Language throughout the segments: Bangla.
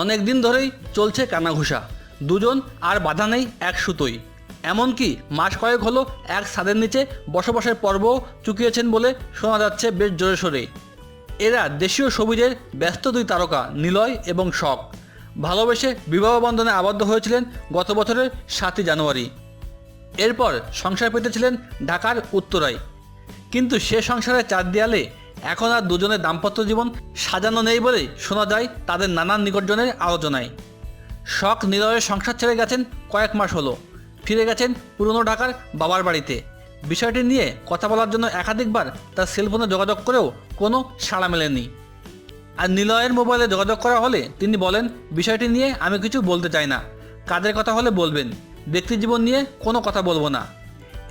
অনেক দিন ধরেই চলছে কানাঘুষা। দুজন আর বাধা নেই এক সুতোই। এমনকি মাস কয়েক হলো এক ছাদের নিচে বসবাসের পর্বও চুকিয়েছেন বলে শোনা যাচ্ছে বেশ জোরে সোরে। এরা দেশীয় সবুজের ব্যস্ত দুই তারকা, নিলয় এবং শখ ভালোবেসে বিবাহ বন্ধনে আবদ্ধ হয়েছিলেন গত বছরের সাতই জানুয়ারি। এরপর সংসার পেতেছিলেন ঢাকার উত্তরায়। কিন্তু সে সংসারের চার দেয়ালে এখন আর দুজনের দাম্পত্য জীবন সাজানো নেই বলেই শোনা যায় তাদের নানান নিকটজনের আলোচনায়। শখ নিলয়ের সংসার ছেড়ে গেছেন কয়েক মাস হলো। ফিরে গেছেন পুরনো ঢাকার বাবার বাড়িতে। বিষয়টি নিয়ে কথা বলার জন্য একাধিকবার তার সেলফোনে যোগাযোগ করেও কোনো সাড়া মেলেনি। আর নিলয়ের মোবাইলে যোগাযোগ করা হলে তিনি বলেন, বিষয়টি নিয়ে আমি কিছু বলতে চাই না। কাজের কথা হলে বলবেন। ব্যক্তি জীবন নিয়ে কোনো কথা বলব না।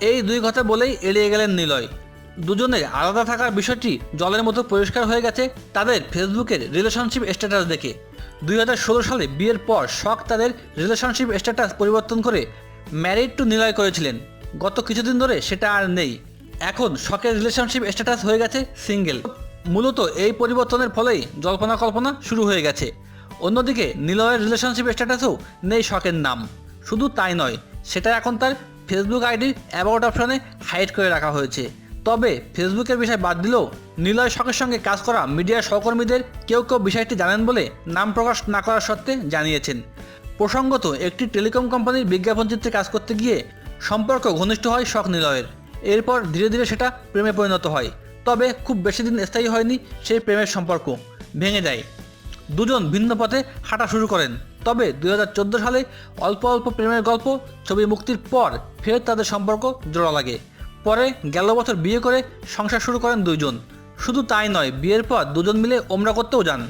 এই দুই কথা বলেই এড়িয়ে গেলেন নিলয়। দুজনের আলাদা থাকার বিষয়টি জলের মতো পরিষ্কার হয়ে গেছে তাদের ফেসবুকের রিলেশনশিপ স্ট্যাটাস দেখে। দুই হাজার ষোলো সালে বিয়ের পর শখ তাদের রিলেশনশিপ স্ট্যাটাস পরিবর্তন করে ম্যারিড টু নিলয় করেছিলেন। গত কিছুদিন ধরে সেটা আর নেই। এখন শখের রিলেশনশিপ স্ট্যাটাস হয়ে গেছে সিঙ্গেল মূলত এই পরিবর্তনের ফলেই জল্পনা কল্পনা শুরু হয়ে গেছে। অন্যদিকে নিলয়ের রিলেশনশিপ স্ট্যাটাসও নেই শখের নাম। শুধু তাই নয়, সেটা এখন তার ফেসবুক আইডির অ্যাবাউট অপশনে হাইড করে রাখা হয়েছে। তবে ফেসবুকের বিষয় বাদ দিলেও নিলয় শখের সঙ্গে কাজ করা মিডিয়ার সহকর্মীদের কেউ কেউ বিষয়টি জানেন বলে নাম প্রকাশ না করার সত্ত্বে জানিয়েছেন। প্রসঙ্গত, একটি টেলিকম কোম্পানির বিজ্ঞাপন চিত্রে কাজ করতে গিয়ে সম্পর্ক ঘনিষ্ঠ হয় শখ নিলয়ের। এরপর ধীরে ধীরে সেটা প্রেমে পরিণত হয়। তবে খুব বেশি দিন স্থায়ী হয়নি সেই প্রেমের সম্পর্ক। ভেঙে যায়। দুজন ভিন্ন পথে হাঁটা শুরু করেন। তবে দু হাজার চোদ্দ সালে অল্প অল্প প্রেমের গল্প, ছবি মুক্তির পর ফের তাদের সম্পর্ক জোড়া লাগে। পরে গেল বছর বিয়ে করে সংসার শুরু করেন দুইজন। শুধু তাই নয়, বিয়ের পর দুজন মিলে ওমরা করতেও যান।